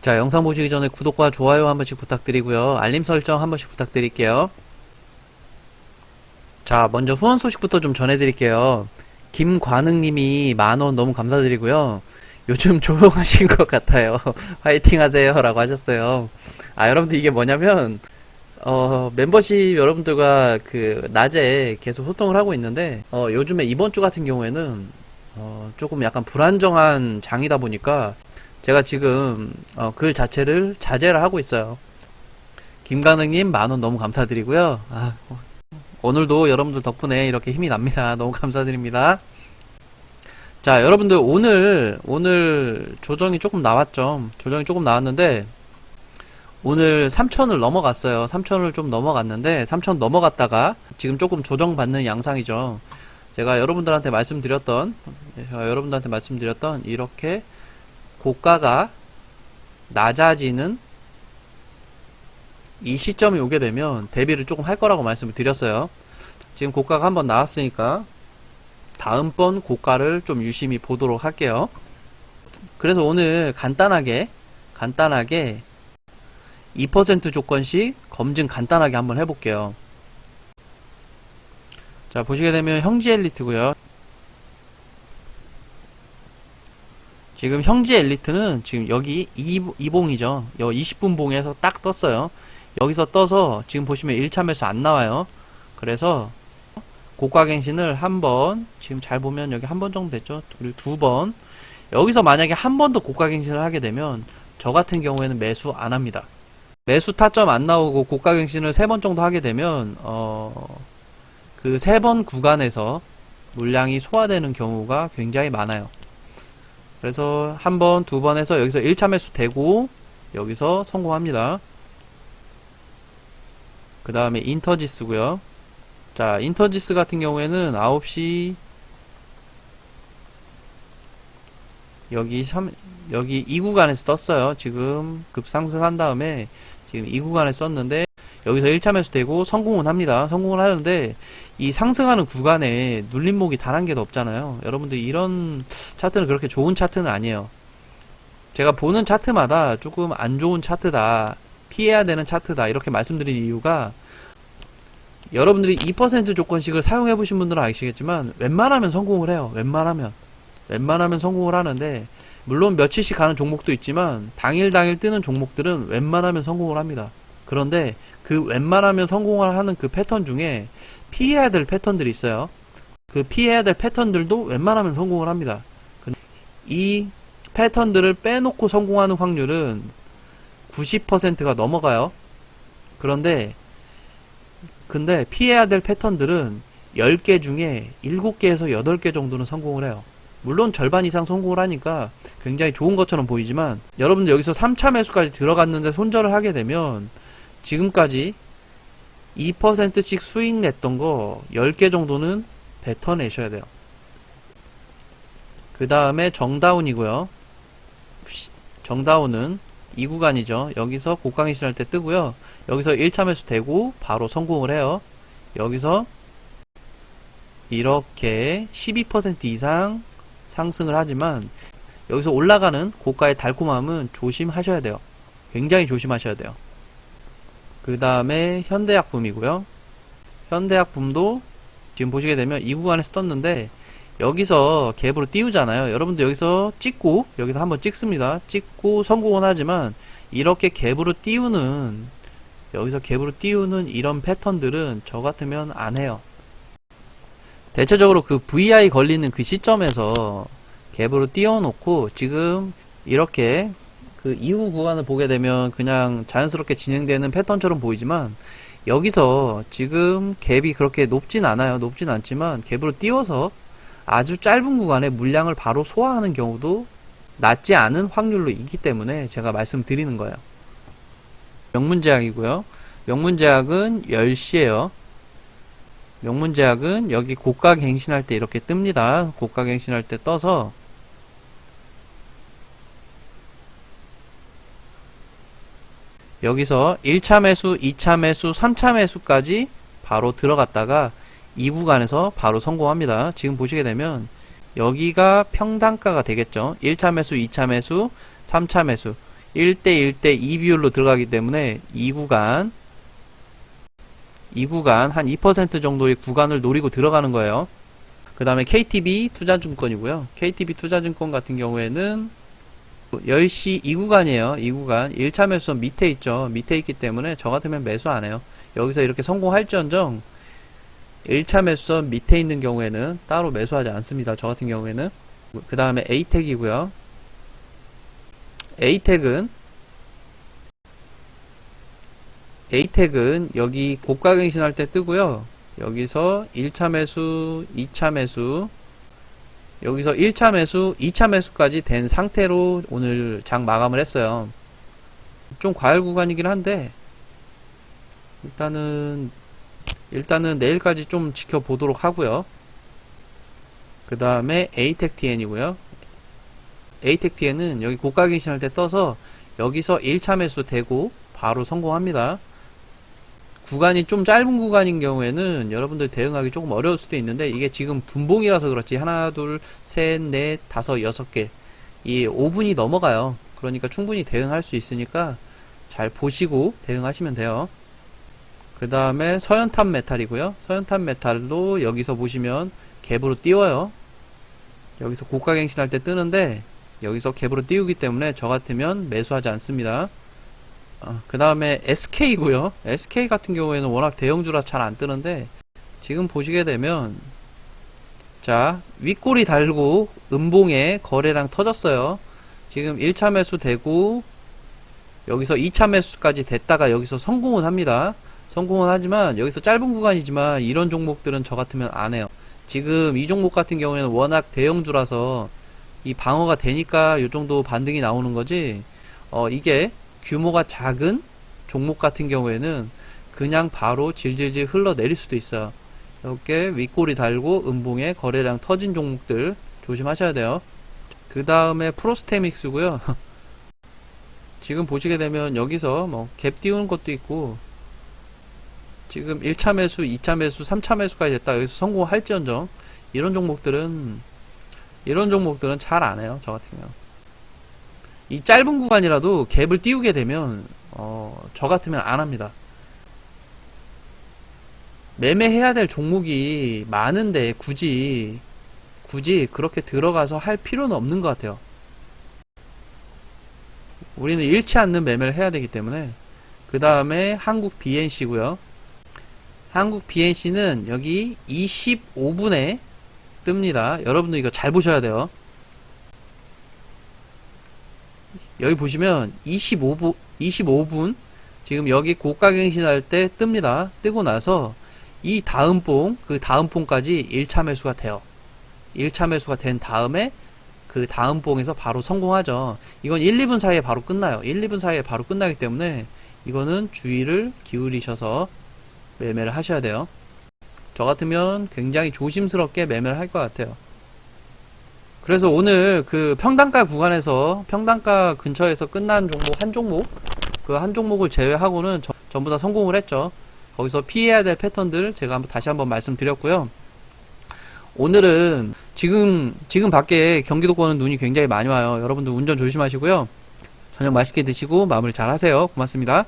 자, 영상 보시기 전에 구독과 좋아요 한 번씩 부탁드리고요. 알림 설정 한 번씩 부탁드릴게요. 자, 먼저 후원 소식부터 좀 전해드릴게요. 김관흥님이 만원 너무 감사드리고요. 요즘 조용하신 것 같아요. 화이팅 하세요. 라고 하셨어요. 아, 여러분들 이게 뭐냐면, 어, 멤버십 여러분들과 그, 낮에 계속 소통을 하고 있는데, 어, 요즘에 이번 주 같은 경우에는, 어, 조금 약간 불안정한 장이다 보니까, 제가 지금, 어, 글 자체를 자제를 하고 있어요. 김가능님 만원 너무 감사드리고요. 아, 오늘도 여러분들 덕분에 이렇게 힘이 납니다. 너무 감사드립니다. 자, 여러분들 오늘 오늘 조정이 조금 나왔죠. 조정이 조금 나왔는데 오늘 3천을 넘어갔어요. 3천을 좀 넘어갔는데 3천 넘어갔다가 지금 조금 조정받는 양상이죠. 제가 여러분들한테 말씀드렸던 제가 여러분들한테 말씀드렸던 이렇게 고가가 낮아지는 이 시점이 오게 되면 대비를 조금 할 거라고 말씀을 드렸어요. 지금 고가가 한번 나왔으니까 다음번 고가를 좀 유심히 보도록 할게요. 그래서 오늘 간단하게 간단하게 2% 조건씩 검증 간단하게 한번 해볼게요. 자 보시게 되면 형지 엘리트고요. 지금 형지 엘리트는 지금 여기 이, 이 봉이죠. 여 20분 봉에서 딱 떴어요. 여기서 떠서 지금 보시면 1차 매수 안 나와요. 그래서 고가갱신을 한 번, 지금 잘 보면 여기 한 번 정도 됐죠. 그리고 두 번. 여기서 만약에 한 번 더 고가갱신을 하게 되면 저 같은 경우에는 매수 안 합니다. 매수 타점 안 나오고 고가갱신을 세 번 정도 하게 되면 어, 그 세 번 구간에서 물량이 소화되는 경우가 굉장히 많아요. 그래서 한 번, 두 번 해서 여기서 1차 매수 되고 여기서 성공합니다. 그 다음에 인터지스고요. 자, 인터지스 같은 경우에는 9시 여기 3 여기 이 구간에서 떴어요. 지금 급상승한 다음에 지금 이 구간에 썼는데 여기서 1차 매수 되고 성공은 합니다. 성공을 하는데 이 상승하는 구간에 눌림목이 단 한 개도 없잖아요. 여러분들 이런 차트는 그렇게 좋은 차트는 아니에요. 제가 보는 차트마다 조금 안 좋은 차트다. 피해야 되는 차트다. 이렇게 말씀드린 이유가 여러분들이 2% 조건씩을 사용해 보신 분들은 아시겠지만 웬만하면 성공을 해요. 웬만하면. 웬만하면 성공을 하는데 물론 며칠씩 가는 종목도 있지만 당일 당일 뜨는 종목들은 웬만하면 성공을 합니다. 그런데 그 웬만하면 성공을 하는 그 패턴 중에 피해야 될 패턴들이 있어요. 그 피해야 될 패턴들도 웬만하면 성공을 합니다. 이 패턴들을 빼놓고 성공하는 확률은 90%가 넘어가요. 그런데 근데 피해야 될 패턴들은 10개 중에 7개에서 8개 정도는 성공을 해요. 물론 절반 이상 성공을 하니까 굉장히 좋은 것처럼 보이지만 여러분들 여기서 3차 매수까지 들어갔는데 손절을 하게 되면 지금까지 2%씩 수익 냈던 거 10개 정도는 뱉어내셔야 돼요. 그 다음에 정다운이고요. 정다운은 이 구간이죠. 여기서 고강이실 할때 뜨고요. 여기서 1차 매수 되고 바로 성공을 해요. 여기서 이렇게 12% 이상 상승을 하지만 여기서 올라가는 고가의 달콤함은 조심하셔야 돼요. 굉장히 조심하셔야 돼요. 그 다음에 현대약품이고요. 현대약품도 지금 보시게 되면 이 구간에서 떴는데 여기서 갭으로 띄우잖아요. 여러분들 여기서 찍고 여기서 한번 찍습니다. 찍고 성공은 하지만 이렇게 갭으로 띄우는 여기서 갭으로 띄우는 이런 패턴들은 저 같으면 안 해요. 대체적으로 그 VI 걸리는 그 시점에서 갭으로 띄워놓고 지금 이렇게 그 이후 구간을 보게 되면 그냥 자연스럽게 진행되는 패턴처럼 보이지만 여기서 지금 갭이 그렇게 높진 않아요. 높진 않지만 갭으로 띄워서 아주 짧은 구간에 물량을 바로 소화하는 경우도 낮지 않은 확률로 있기 때문에 제가 말씀드리는 거예요. 명문제약이고요. 명문제약은 10시에요. 명문제약은 여기 고가 갱신할 때 이렇게 뜹니다. 고가 갱신할 때 떠서 여기서 1차 매수, 2차 매수, 3차 매수까지 바로 들어갔다가 이 구간에서 바로 성공합니다. 지금 보시게 되면 여기가 평단가가 되겠죠. 1차 매수, 2차 매수, 3차 매수. 1대 1대 2 비율로 들어가기 때문에 이 구간 이 구간 한 2% 정도의 구간을 노리고 들어가는 거예요. 그 다음에 KTB 투자증권이고요. KTB 투자증권 같은 경우에는 10시 이 구간이에요. 이 구간 1차 매수선 밑에 있죠. 밑에 있기 때문에 저 같으면 매수 안 해요. 여기서 이렇게 성공할지언정 1차 매수선 밑에 있는 경우에는 따로 매수하지 않습니다. 저 같은 경우에는 그 다음에 A택이고요. A택은 A택은 여기 고가 갱신할 때 뜨고요. 여기서 1차 매수, 2차 매수, 여기서 1차 매수, 2차 매수까지 된 상태로 오늘 장 마감을 했어요. 좀 과열 구간이긴 한데 일단은 일단은 내일까지 좀 지켜보도록 하고요. 그 다음에 ATEC-TN이고요. ATEC-TN은 여기 고가 갱신할 때 떠서 여기서 1차 매수 되고 바로 성공합니다. 구간이 좀 짧은 구간인 경우에는 여러분들 대응하기 조금 어려울 수도 있는데 이게 지금 분봉이라서 그렇지 하나 둘셋넷 다섯 여섯 개. 이 5분이 넘어가요. 그러니까 충분히 대응할 수 있으니까 잘 보시고 대응하시면 돼요. 그 다음에 서연탄 메탈이고요. 서연탄 메탈도 여기서 보시면 갭으로 띄워요. 여기서 고가 갱신할 때 뜨는데 여기서 갭으로 띄우기 때문에 저 같으면 매수하지 않습니다 그 다음에 SK고요. SK 같은 경우에는 워낙 대형주라 잘 안 뜨는데 지금 보시게 되면 자 윗꼬리 달고 음봉에 거래량 터졌어요. 지금 1차 매수 되고 여기서 2차 매수까지 됐다가 여기서 성공은 합니다. 성공은 하지만 여기서 짧은 구간이지만 이런 종목들은 저 같으면 안 해요. 지금 이 종목 같은 경우에는 워낙 대형주라서 이 방어가 되니까 이 정도 반등이 나오는 거지. 어 이게 규모가 작은 종목 같은 경우에는 그냥 바로 질질질 흘러내릴 수도 있어요. 이렇게 윗꼬리 달고 음봉에 거래량 터진 종목들 조심하셔야 돼요. 그 다음에 프로스테믹스고요. 지금 보시게 되면 여기서 뭐 갭 띄우는 것도 있고 지금 1차 매수, 2차 매수, 3차 매수까지 됐다 여기서 성공할지언정 이런 종목들은 이런 종목들은 잘 안 해요. 저 같은 경우. 이 짧은 구간이라도 갭을 띄우게 되면 어, 저 같으면 안 합니다. 매매해야 될 종목이 많은데 굳이 굳이 그렇게 들어가서 할 필요는 없는 것 같아요. 우리는 잃지 않는 매매를 해야 되기 때문에 그 다음에 한국 BNC고요. 한국 BNC는 여기 25분에 뜹니다. 여러분들 이거 잘 보셔야 돼요. 여기 보시면 25분 25분 지금 여기 고가 갱신할 때 뜹니다. 뜨고 나서 이 다음 봉, 그 다음 봉까지 1차 매수가 돼요. 1차 매수가 된 다음에 그 다음 봉에서 바로 성공하죠. 이건 1, 2분 사이에 바로 끝나요. 1, 2분 사이에 바로 끝나기 때문에 이거는 주의를 기울이셔서 매매를 하셔야 돼요. 저 같으면 굉장히 조심스럽게 매매를 할 것 같아요. 그래서 오늘 그 평단가 구간에서 평단가 근처에서 끝난 종목 한 종목 그 한 종목을 제외하고는 저- 전부 다 성공을 했죠. 거기서 피해야 될 패턴들 제가 한번 다시 한번 말씀드렸고요. 오늘은 지금 지금 밖에 경기도권은 눈이 굉장히 많이 와요. 여러분들 운전 조심하시고요. 저녁 맛있게 드시고 마무리 잘 하세요. 고맙습니다.